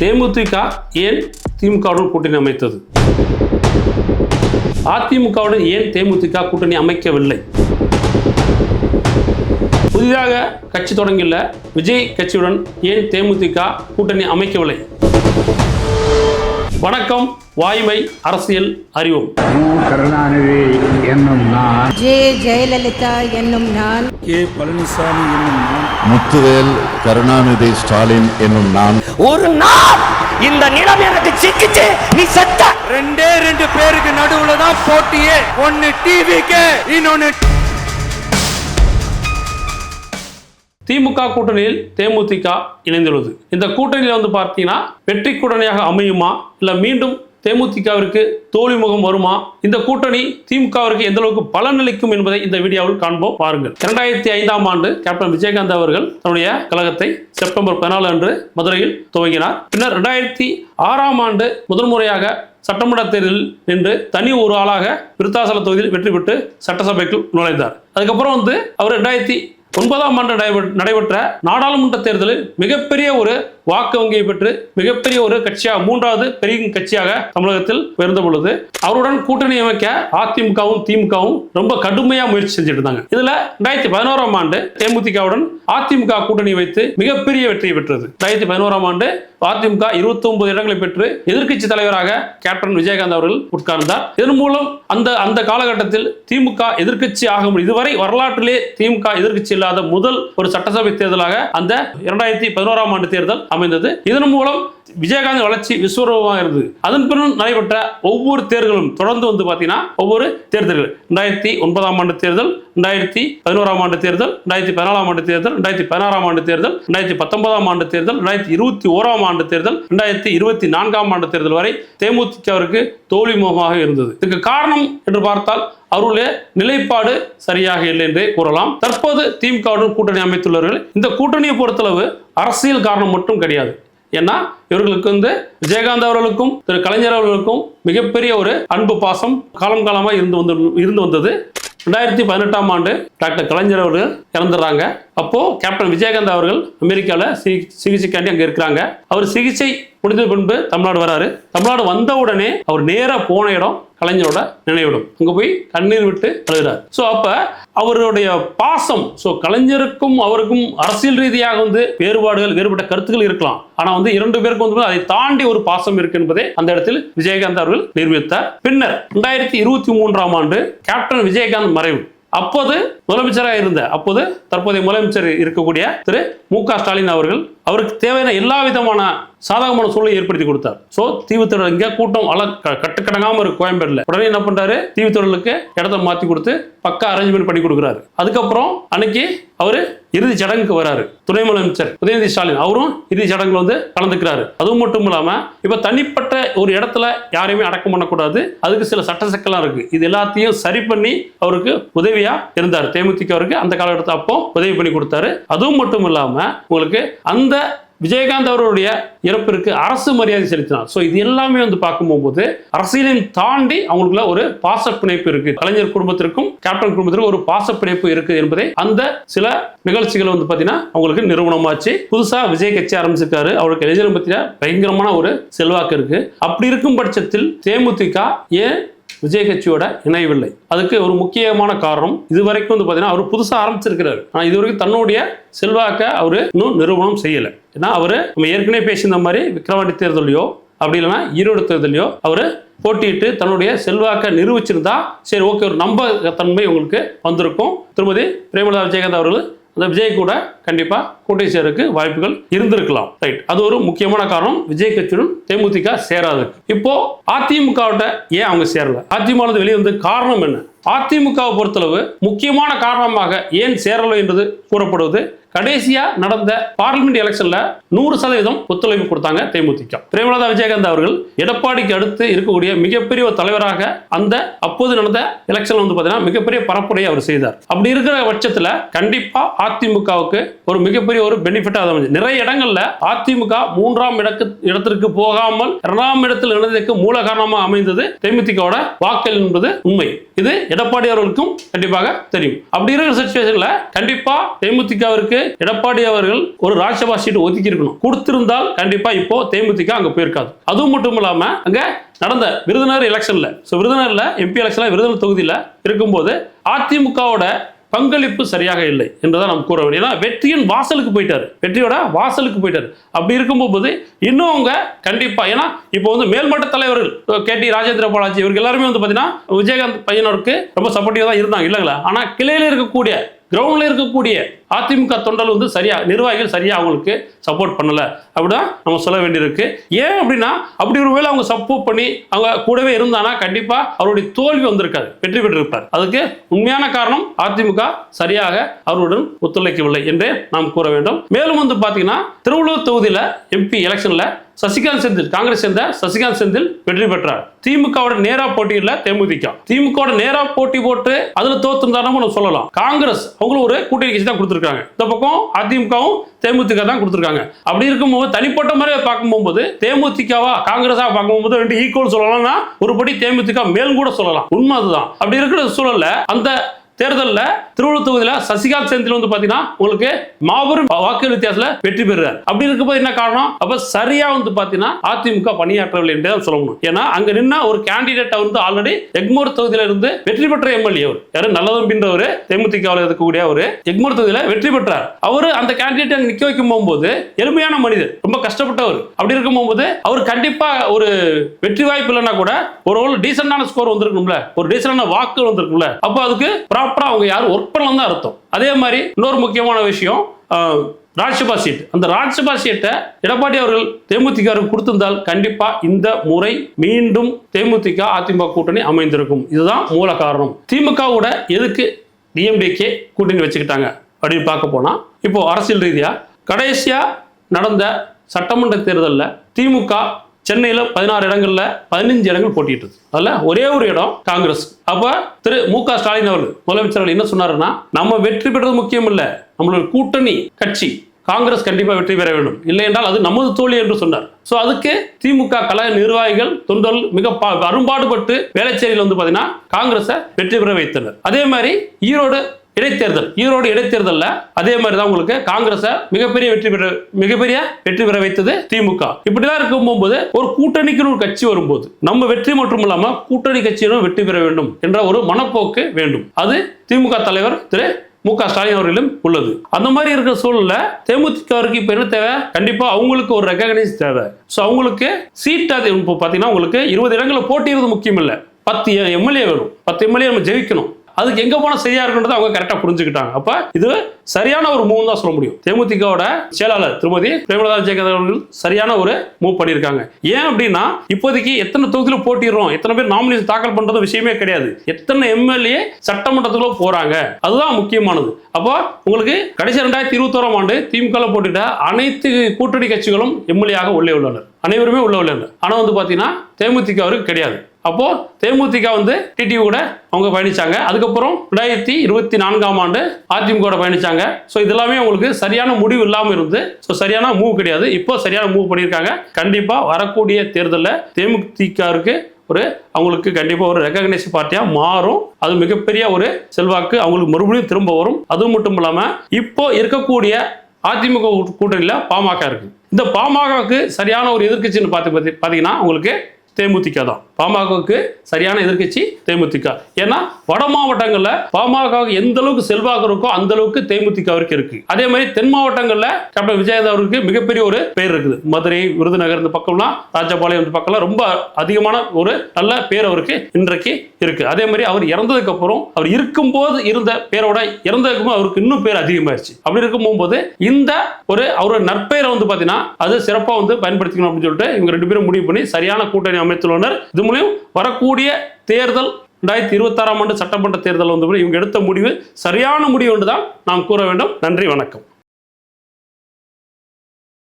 தேமுதிக ஏன் திமுகவுடன் கூட்டணி அமைத்தது? அதிமுகவுடன் ஏன் தேமுதிக கூட்டணி அமைக்கவில்லை? புதிதாக கட்சி தொடங்கியுள்ள விஜய் கட்சியுடன் ஏன் தேமுதிக கூட்டணி அமைக்கவில்லை? வணக்கம் வாய்மை அரசியல் அறிவோம் கருணாநிதி என்னும் நான். ஜே ஜெயலலிதா என்னும் நான். கே பழனிசாமி என்னும் நான். முத்துவேல் கருணாநிதி ஸ்டாலின் என்னும் நான். ஒரு நாள் இந்த நிலம் எனக்கு சிக்கிச்சு நீ செத்த. ரெண்டே ரெண்டு பேருக்கு நடுவுல தான் போட்டியே. ஒன்னு டிவிக்கு இன்னொன்னு திமுக கூட்டணியில் தேமுதிக இணைந்துள்ளது. இந்த கூட்டணியில் வந்து பார்த்தீங்கன்னா வெற்றி கூட்டணியாக அமையுமா? இல்லை மீண்டும் தேமுதிகவிற்கு தோல்வி முகம் வருமா? இந்த கூட்டணி திமுகவிற்கு எந்த அளவுக்கு பலனளிக்கும் என்பதை இந்த வீடியோவில் காண்போம். பாருங்கள். இரண்டாயிரத்தி ஐந்தாம் ஆண்டு கேப்டன் விஜயகாந்த் அவர்கள் தன்னுடைய கழகத்தை செப்டம்பர் பதினாலு அன்று மதுரையில் துவங்கினார். பின்னர் இரண்டாயிரத்தி ஆறாம் ஆண்டு முதல் முறையாக சட்டமன்ற தேர்தலில் நின்று தனி ஒரு ஆளாக விருத்தாசல தொகுதியில் வெற்றி பெற்று சட்டசபைக்குள் நுழைந்தார். அதுக்கப்புறம் வந்து அவர் ரெண்டாயிரத்தி ஒன்பதாம் ஆண்டு நடைபெற்ற நாடாளுமன்ற தேர்தலில் மிகப்பெரிய ஒரு வாக்கு வங்கியை பெற்று மிகப்பெரிய ஒரு கட்சியாக மூன்றாவது பெரிய கட்சியாக தமிழகத்தில் உயர்ந்த பொழுது அவருடன் கூட்டணி அமைக்க அதிமுகவும் திமுகவும் ரொம்ப கடுமையா முயற்சி செஞ்சுட்டு இருந்தாங்க. இதுல ரெண்டாயிரத்தி பதினோராம் ஆண்டு தேமுதிகவுடன் அதிமுக கூட்டணி வைத்து மிகப்பெரிய வெற்றியை பெற்றது. ரெண்டாயிரத்தி பதினோராம் ஆண்டு அதிமுக 29 இடங்களை பெற்று எதிர்க்கட்சி தலைவராக கேப்டன் விஜயகாந்த் அவர்கள் உட்கார்ந்தார். இதன் மூலம் அந்த அந்த காலகட்டத்தில் திமுக எதிர்க்கட்சி ஆக முடியும். இதுவரை வரலாற்றிலே திமுக எதிர்க்கட்சி இல்லாத முதல் ஒரு சட்டசபை தேர்தலாக அந்த இரண்டாயிரத்தி பதினோராம் ஆண்டு தேர்தல் அமைந்தது. இதன் மூலம் விஜயகாந்த் வளர்ச்சி விஸ்வரூபமாக இருந்தது அதன் பிறகு நடைபெற்ற ஒவ்வொரு தேர்தலும் தொடர்ந்து வந்து பார்த்தீங்கன்னா ஒவ்வொரு தேர்தல்கள். ரெண்டாயிரத்தி ஒன்பதாம் ஆண்டு தேர்தல் ரெண்டாயிரத்தி பதினோராம் ஆண்டு தேர்தல் ரெண்டாயிரத்தி பதினாலாம் ஆண்டு தேர்தல் ரெண்டாயிரத்தி பதினாறாம் ஆண்டு தேர்தல் ரெண்டாயிரத்தி பத்தொன்பதாம் ஆண்டு தேர்தல் ரெண்டாயிரத்தி இருபத்தி ஓராம் ஆண்டு தேர்தல் ரெண்டாயிரத்தி இருபத்தி நான்காம் ஆண்டு தேர்தல் வரை தேமுதிகவிற்கு தோல்வி முகமாக இருந்தது. இதுக்கு காரணம் என்று பார்த்தால் அவருடைய நிலைப்பாடு சரியாக இல்லை என்றே கூறலாம். தற்போது திமுகவுடன் கூட்டணி அமைத்துள்ளவர்கள் இந்த கூட்டணியை பொறுத்தளவு அரசியல் காரணம் மட்டும் கிடையாது. ஏன்னா இவர்களுக்கு வந்து விஜயகாந்த் அவர்களுக்கும் திரு கலைஞர் அவர்களுக்கும் மிகப்பெரிய ஒரு அன்பு பாசம் காலம் காலமாக இருந்து வந்து இருந்து வந்தது. ரெண்டாயிரத்தி பதினெட்டாம் ஆண்டு டாக்டர் கலைஞர் அவர்கள் இறந்துடுறாங்க. அப்போ கேப்டன் விஜயகாந்த் அவர்கள் அமெரிக்காவில் சிகிச்சைக்காண்டி அங்கே இருக்கிறாங்க. அவர் சிகிச்சை முடிந்த பின்பு தமிழ்நாடு வராரு. தமிழ்நாடு வந்த உடனே அவர் நேராக போன இடம் கலைஞரோட நினைவிடும். அங்க போய் கண்ணீர் விட்டு அழுகிறார். ஸோ அப்ப அவருடைய பாசம் ஸோ கலைஞருக்கும் அவருக்கும் அரசியல் ரீதியாக வந்து வேறுபாடுகள் வேறுபட்ட கருத்துக்கள் இருக்கலாம். ஆனா வந்து இரண்டு பேருக்கும் வந்து அதை தாண்டி ஒரு பாசம் இருக்கு என்பதை அந்த இடத்தில் விஜயகாந்த் அவர்கள் நிரூபித்தார். பின்னர் ரெண்டாயிரத்தி இருபத்தி மூன்றாம் ஆண்டு கேப்டன் விஜயகாந்த் மறைவு. அப்போது முதலமைச்சராக இருந்த அப்போது தற்போதைய முதலமைச்சர் இருக்கக்கூடிய திரு மு க ஸ்டாலின் அவர்கள் அவருக்கு தேவையான எல்லா விதமான சாதகமான சூழலை ஏற்படுத்தி கொடுத்தார். சோ தீவுத்திடல் இங்க கூட்டம் அல க- கட்டுக்கடங்காம இருக்கு கோயம்பேடுல. உடனே என்ன பண்றாரு? தீவுத்திடலுக்கு இடத்த மாத்தி கொடுத்து பக்கா அரேஞ்ச்மெண்ட் பண்ணி கொடுக்குறாரு. அதுக்கப்புறம் அன்னைக்கு அவரு இறுதி சடங்குக்கு வராரு. துணை முதலமைச்சர் உதயநிதி ஸ்டாலின். அவரும் இறுதி சடங்குல வந்து கலந்துக்கிறாரு. அதுவும் மட்டும் இல்லாம இப்ப தனிப்பட்ட ஒரு இடத்துல யாரையுமே அடக்கம் பண்ணக்கூடாது. அதுக்கு சில சட்ட சிக்கலாம் இருக்கு. இது எல்லாத்தையும் சரி பண்ணி அவருக்கு உதவியா இருந்தார். தேமுதிக அவருக்கு அந்த காலகட்டத்தை அப்போ உதவி பண்ணி கொடுத்தாரு. அதுவும் மட்டும் இல்லாம உங்களுக்கு அந்த விஜயகாந்த் அவருடைய இறப்பிற்கு அரசு மரியாதை செலுத்தினார். ஸோ இது எல்லாமே வந்து பார்க்கும்போது அரசியலையும் தாண்டி அவங்களுக்குள்ள ஒரு பாச பிணைப்பு இருக்கு. கலைஞர் குடும்பத்திற்கும் கேப்டன் குடும்பத்திற்கும் ஒரு பாச பிணைப்பு இருக்கு என்பதை அந்த சில நிகழ்ச்சிகள் வந்து பார்த்தீங்கன்னா அவங்களுக்கு நிறுவனமாச்சு. புதுசாக விஜய் கட்சி ஆரம்பிச்சிருக்காரு. அவருக்கு எலிஜிபிள் பத்தின பயங்கரமான ஒரு செல்வாக்கு இருக்கு. அப்படி இருக்கும் பட்சத்தில் தேமுதிக ஏன் விஜய் கட்சியோட இணையவில்லை அதுக்கு ஒரு முக்கியமான காரணம் இதுவரைக்கும் வந்து பார்த்தீங்கன்னா அவர் புதுசாக ஆரம்பிச்சிருக்கிறாரு. ஆனால் இதுவரைக்கும் தன்னுடைய செல்வாக்க அவர் இன்னும் நிறுவனம் செய்யலை. ஏன்னா அவர் நம்ம ஏற்கனவே பேசியிருந்த மாதிரி விக்ரவாண்டி தேர்தலையோ அப்படி இல்லைன்னா ஈரோடு தேர்தலையோ அவர் போட்டியிட்டு தன்னுடைய செல்வாக்க நிரூபிச்சிருந்தா சரி ஓகே ஒரு நம்ப தன்மை உங்களுக்கு வந்திருக்கும். திருமதி பிரேமலதா விஜயகாந்த் அவர்கள் அந்த விஜய் கூட கண்டிப்பாக கூட்டணி சேருக்கு வாய்ப்புகள் இருந்திருக்கலாம். ரைட் அது ஒரு முக்கியமான காரணம். விஜய் கட்சியுடன் தேமுதிக சேராததுக்கு. இப்போ அதிமுகவிட்ட ஏன் அவங்க சேரல? அதிமுக வெளியே வந்து காரணம் என்ன? அதிமுகவை பொறுத்தளவு முக்கியமான காரணமாக ஏன் சேரலை என்பது கூறப்படுவது கடைசியா நடந்த பார்லிமெண்ட் எலெக்ஷன்ல நூறு சதவீதம் ஒத்துழைப்பு கொடுத்தாங்க தேமுதிக. பிரேமலதா விஜயகாந்த் அவர்கள் எடப்பாடிக்கு அடுத்து இருக்கக்கூடிய மிகப்பெரிய ஒரு தலைவராக அந்த அப்போது நடந்த எலெக்ஷன் வந்து பாத்தீங்கன்னா மிகப்பெரிய பரப்புரையை அவர் செய்தார். அப்படி இருக்கிற பட்சத்துல கண்டிப்பா அதிமுகவுக்கு ஒரு மிகப்பெரிய ஒரு பெனிஃபிட் அமைஞ்சு. நிறைய இடங்கள்ல அதிமுக மூன்றாம் இடக்கு இடத்திற்கு போகாமல் இரண்டாம் இடத்தில் இணைந்ததற்கு மூல காரணமாக அமைந்தது தேமுதிகவோட வாக்கள் என்பது உண்மை. இது எடப்பாடி அவர்களுக்கும் கண்டிப்பாக தெரியும். அப்படி இருக்கிற சுச்சுவேஷன்ல கண்டிப்பா தேமுதிகவிற்கு எடப்பாடி அவர்கள் ஒரு ராஜ்யசபா சீட் ஒதுக்கி இருக்கணும் கொடுத்திருந்தால் கண்டிப்பா இப்போ தேமுதிக அங்க போயிருக்காது. அதுவும் மட்டும் இல்லாம அங்க நடந்த விருதுநகர் எலெக்ஷன்ல ஸோ விருதுநகர்ல எம்பி எலெக்ஷன்ல விருதுநகர் தொகுதியில இருக்கும்போது அதிமுகவோட பங்களிப்பு சரியாக இல்லை என்றுதான் நாம் கூற வேண்டும். ஏன்னா வெற்றியின் வாசலுக்கு போயிட்டார். வெற்றியோட வாசலுக்கு போயிட்டார். அப்படி இருக்கும்போது இன்னும் அவங்க கண்டிப்பாக ஏன்னா இப்போ வந்து மேல்மட்ட தலைவர்கள் கே டி ராஜேந்திர பாலாஜி இவருக்கு எல்லாருமே வந்து பார்த்தீங்கன்னா விஜயகாந்த் பையனோருக்கு ரொம்ப சப்போர்ட்டிவாக தான் இருந்தாங்க இல்லைங்களா? ஆனால் கிளையில் இருக்கக்கூடிய கிரவுண்டில் இருக்கக்கூடிய அதிமுக தொண்டர்கள் வந்து சரியா நிர்வாகிகள் சரியா அவங்களுக்கு சப்போர்ட் பண்ணல. அப்படிதான் நம்ம சொல்ல வேண்டியிருக்கு. ஏன் அப்படின்னா அப்படி ஒரு வேளை அவங்க சப்போர்ட் பண்ணி அவங்க கூடவே இருந்தானா கண்டிப்பா அவருடைய தோல்வி வந்திருக்காது. வெற்றி பெற்றிருப்பார். அதுக்கு உண்மையான காரணம் அதிமுக சரியாக அவருடன் ஒத்துழைக்கவில்லை என்றே நாம் கூற வேண்டும். மேலும் வந்து பாத்தீங்கன்னா திருவள்ளூர் தொகுதியில எம்பி எலெக்ஷன்ல சசிகாந்த் செந்தில் காங்கிரஸ் சேர்ந்த சசிகாந்த் செந்தில் வெற்றி பெற்றார். திமுகவோட நேரா போட்டியில் தேமுதிக. திமுகவோட நேரா போட்டி போட்டு அதுல தோத்துருந்தாலும் நம்ம சொல்லலாம். காங்கிரஸ் அவங்களும் ஒரு கூட்டணி கட்சி தான் கொடுத்துருக்காங்க. இந்த பக்கம் அதிமுகவும் தேமுதிக தான் கொடுத்துருக்காங்க. அப்படி இருக்கும்போது தனிப்பட்ட முறையை பார்க்கும்போது தேமுதிகவா காங்கிரஸா பார்க்கும்போது ரெண்டு ஈக்குவல் சொல்லலாம்னா ஒருபடி தேமுதிக மேல் கூட சொல்லலாம். உண்மை அதுதான். அப்படி இருக்கிற சூழல்ல அந்த தேர்தல்ல திருவள்ளூர் தொகுதியில சசிகாந்த் செந்தில் வந்து பாத்தீங்கன்னா உங்களுக்கு மாபெரும் வாக்கு வித்தியாசத்துல வெற்றி பெறுறாரு. அப்படி இருக்கும்போது என்ன காரணம்? அப்ப சரியா வந்து பாத்தீங்கன்னா அதிமுக பணியாற்றவில்லை என்றே தான் சொல்ல முடியும். ஏன்னா அங்க நின்னா ஒரு கேண்டிடேட் வந்து ஆல்ரெடி எக்மோர் தொகுதியில இருந்து வெற்றி பெற்ற எம்எல்ஏ அவர். யாரு? நல்லதம்பின்றவர் தேமுதிகவில் இருக்கக்கூடிய அவரு. எக்மோர் தொகுதியில வெற்றி பெற்றார். அவர் அந்த கேண்டிடேட் நிற்க வைக்கும் போகும்போது எளிமையான மனிதர் ரொம்ப கஷ்டப்பட்டவர். அப்படி இருக்கும் போகும்போது அவர் கண்டிப்பா ஒரு வெற்றி வாய்ப்பு இல்லைன்னா கூட ஒரு டீசெண்டான ஸ்கோர் வந்திருக்கும்ல. ஒரு டீசெண்டான வாக்கு வந்திருக்கும்ல. அப்போ அதுக்கு ப்ராப்பராக அவங்க யாரும் ஒர்க் பண்ணலாம் தான் அர்த்தம். அதே மாதிரி இன்னொரு முக்கியமான விஷயம் ஆஹ், ராஜ்யசபா சீட். அந்த ராஜ்யசபா சீட்டை எடப்பாடி அவர்கள் தேமுதிகாருக்கு கொடுத்திருந்தால் கண்டிப்பா இந்த முறை மீண்டும் தேமுதிக அதிமுக கூட்டணி அமைந்திருக்கும். இதுதான் மூல காரணம். திமுகவோட எதுக்கு டிஎம்டிகே கூட்டணி வச்சுக்கிட்டாங்க அப்படின்னு பார்க்க போனால் இப்போ அரசியல் ரீதியா கடைசியா நடந்த சட்டமன்ற தேர்தலில் திமுக சென்னையில் பதினாறு இடங்கள்ல பதினஞ்சு இடங்கள் போட்டிட்டு இருக்கு அதில் ஒரே ஒரு இடம் காங்கிரஸ். அப்ப திரு மு க ஸ்டாலின் அவர்கள் முதலமைச்சர் என்ன சொன்னாருன்னா நம்ம வெற்றி பெற்றது முக்கியம் இல்ல. நம்மளோட கூட்டணி கட்சி காங்கிரஸ் கண்டிப்பா வெற்றி பெற வேண்டும். இல்லை என்றால் அது நமது தோழி என்று சொன்னார். சோ அதுக்கு திமுக கழக நிர்வாகிகள் தொண்டர்கள் மிக அரும்பாடுபட்டு வேளச்சேரியில் வந்து பாத்தீங்கன்னா காங்கிரஸை வெற்றி பெற வைத்தனர். அதே மாதிரி ஈரோடு இடைத்தேர்தல் ஈரோடு இடைத்தேர்தலில் அதே மாதிரி தான் உங்களுக்கு காங்கிரஸை மிகப்பெரிய வெற்றி பெற மிகப்பெரிய வெற்றி பெற வைத்தது திமுக. இப்படிலாம் இருக்கும் போது ஒரு கூட்டணிக்கு ஒரு கட்சி வரும்போது நம்ம வெற்றி மட்டும் இல்லாம கூட்டணி கட்சியிலும் வெற்றி பெற வேண்டும் என்ற ஒரு மனப்போக்கு வேண்டும். அது திமுக தலைவர் திரு மு க ஸ்டாலின் அவர்களிலும் உள்ளது. அந்த மாதிரி இருக்கிற சூழல்ல தேமுதிகவிற்கு இப்ப என்ன தேவை? கண்டிப்பா அவங்களுக்கு ஒரு ரெகனைஸ் தேவை. ஸோ அவங்களுக்கு சீட் அது இப்போ பாத்தீங்கன்னா உங்களுக்கு இருபது இடங்களில் போட்டியிடுறது முக்கியம் இல்லை பத்து எம்எல்ஏ வரும் பத்து எம்எல்ஏ நம்ம ஜெயிக்கணும். அதுக்கு எங்க போனா சரியா இருக்குன்றதை அவங்க கரெக்டா புரிஞ்சுக்கிட்டாங்க. அப்ப இது சரியான ஒரு மூவ் தான் சொல்ல முடியும். தேமுதிகவோட செயலாளர் திருமதி பிரேமலதா ஜெயகர் அவர்கள் சரியான ஒரு மூவ் பண்ணியிருக்காங்க. ஏன் அப்படின்னா இப்போதைக்கு எத்தனை தொகுதியில் போட்டிடுறோம் எத்தனை பேர் நாமினேஷன் தாக்கல் பண்றது விஷயமே கிடையாது. எத்தனை எம்எல்ஏ சட்டமன்றத்துக்குள்ள போறாங்க அதுதான் முக்கியமானது. அப்போ உங்களுக்கு கடைசி ரெண்டாயிரத்தி இருபத்தோராம் ஆண்டு திமுக போட்டுட்ட அனைத்து கூட்டணி கட்சிகளும் எம்எல்ஏ உள்ளே உள்ளனர். அனைவருமே உள்ள உள்ளனர். ஆனா வந்து பாத்தீங்கன்னா தேமுதிகவருக்கு கிடையாது. அப்போ தேமுதிக வந்து டிடிவி கூட அவங்க பயணிச்சாங்க. அதுக்கப்புறம் ரெண்டாயிரத்தி இருபத்தி நான்காம் ஆண்டு அதிமுக கூட பயணிச்சாங்க. ஸோ இதெல்லாமே அவங்களுக்கு சரியான முடிவு இல்லாமல் இருந்து ஸோ சரியான மூவ் கிடையாது. இப்போ சரியான மூவ் பண்ணியிருக்காங்க. கண்டிப்பாக வரக்கூடிய தேர்தலில் தேமுதிகருக்கு ஒரு அவங்களுக்கு கண்டிப்பாக ஒரு ரெகக்னைஸ் பார்ட்டியாக மாறும். அது மிகப்பெரிய ஒரு செல்வாக்கு அவங்களுக்கு மறுபடியும் திரும்ப வரும். அது மட்டும் இல்லாமல் இப்போ இருக்கக்கூடிய அதிமுக கூட்டணியில் பாமக இருக்கு. இந்த பாமகவுக்கு சரியான ஒரு எதிர்க்கட்சின்னு பார்த்து பார்த்தீங்கன்னா உங்களுக்கு தேமுதிக தான். பாமகவுக்கு சரியான எதிர்க்கட்சி தேமுதிக. ஏன்னா வட மாவட்டங்கள்ல பாமக எந்த அளவுக்கு செல்வாக்கு இருக்கோ அந்த அளவுக்கு தேமுதிகவிற்கு இருக்கு. அதே மாதிரி தென் மாவட்டங்கள்ல கேப்டன் விஜயகாந்த் அவருக்கு மிகப்பெரிய ஒரு பேர் இருக்குது. மதுரை விருதுநகர் இந்த பக்கம்லாம் ராஜபாளையம் இந்த பக்கம்லாம் ரொம்ப அதிகமான ஒரு நல்ல பேர் அவருக்கு இன்றைக்கு இருக்கு. அதே மாதிரி அவர் இறந்ததுக்கு அப்புறம் அவர் இருக்கும்போது இருந்த பேரோட இறந்ததுக்கு அவருக்கு இன்னும் பேர் அதிகமாயிருச்சு. அப்படி இருக்கும் போகும்போது இந்த ஒரு அவரோட நற்பெயரை வந்து பாத்தீங்கன்னா அது சிறப்பா வந்து பயன்படுத்திக்கணும் அப்படின்னு சொல்லிட்டு இவங்க ரெண்டு பேரும் முடிவு பண்ணி சரியான கூட்டணி அமைத்துள்ளனர். இது மூலியம் வரக்கூடிய தேர்தல் ரெண்டாயிரத்தி இருபத்தாறாம் ஆண்டு சட்டமன்ற தேர்தல் வந்து இவங்க எடுத்த முடிவு சரியான முடிவு என்று தான் நாம் கூற வேண்டும். நன்றி வணக்கம்.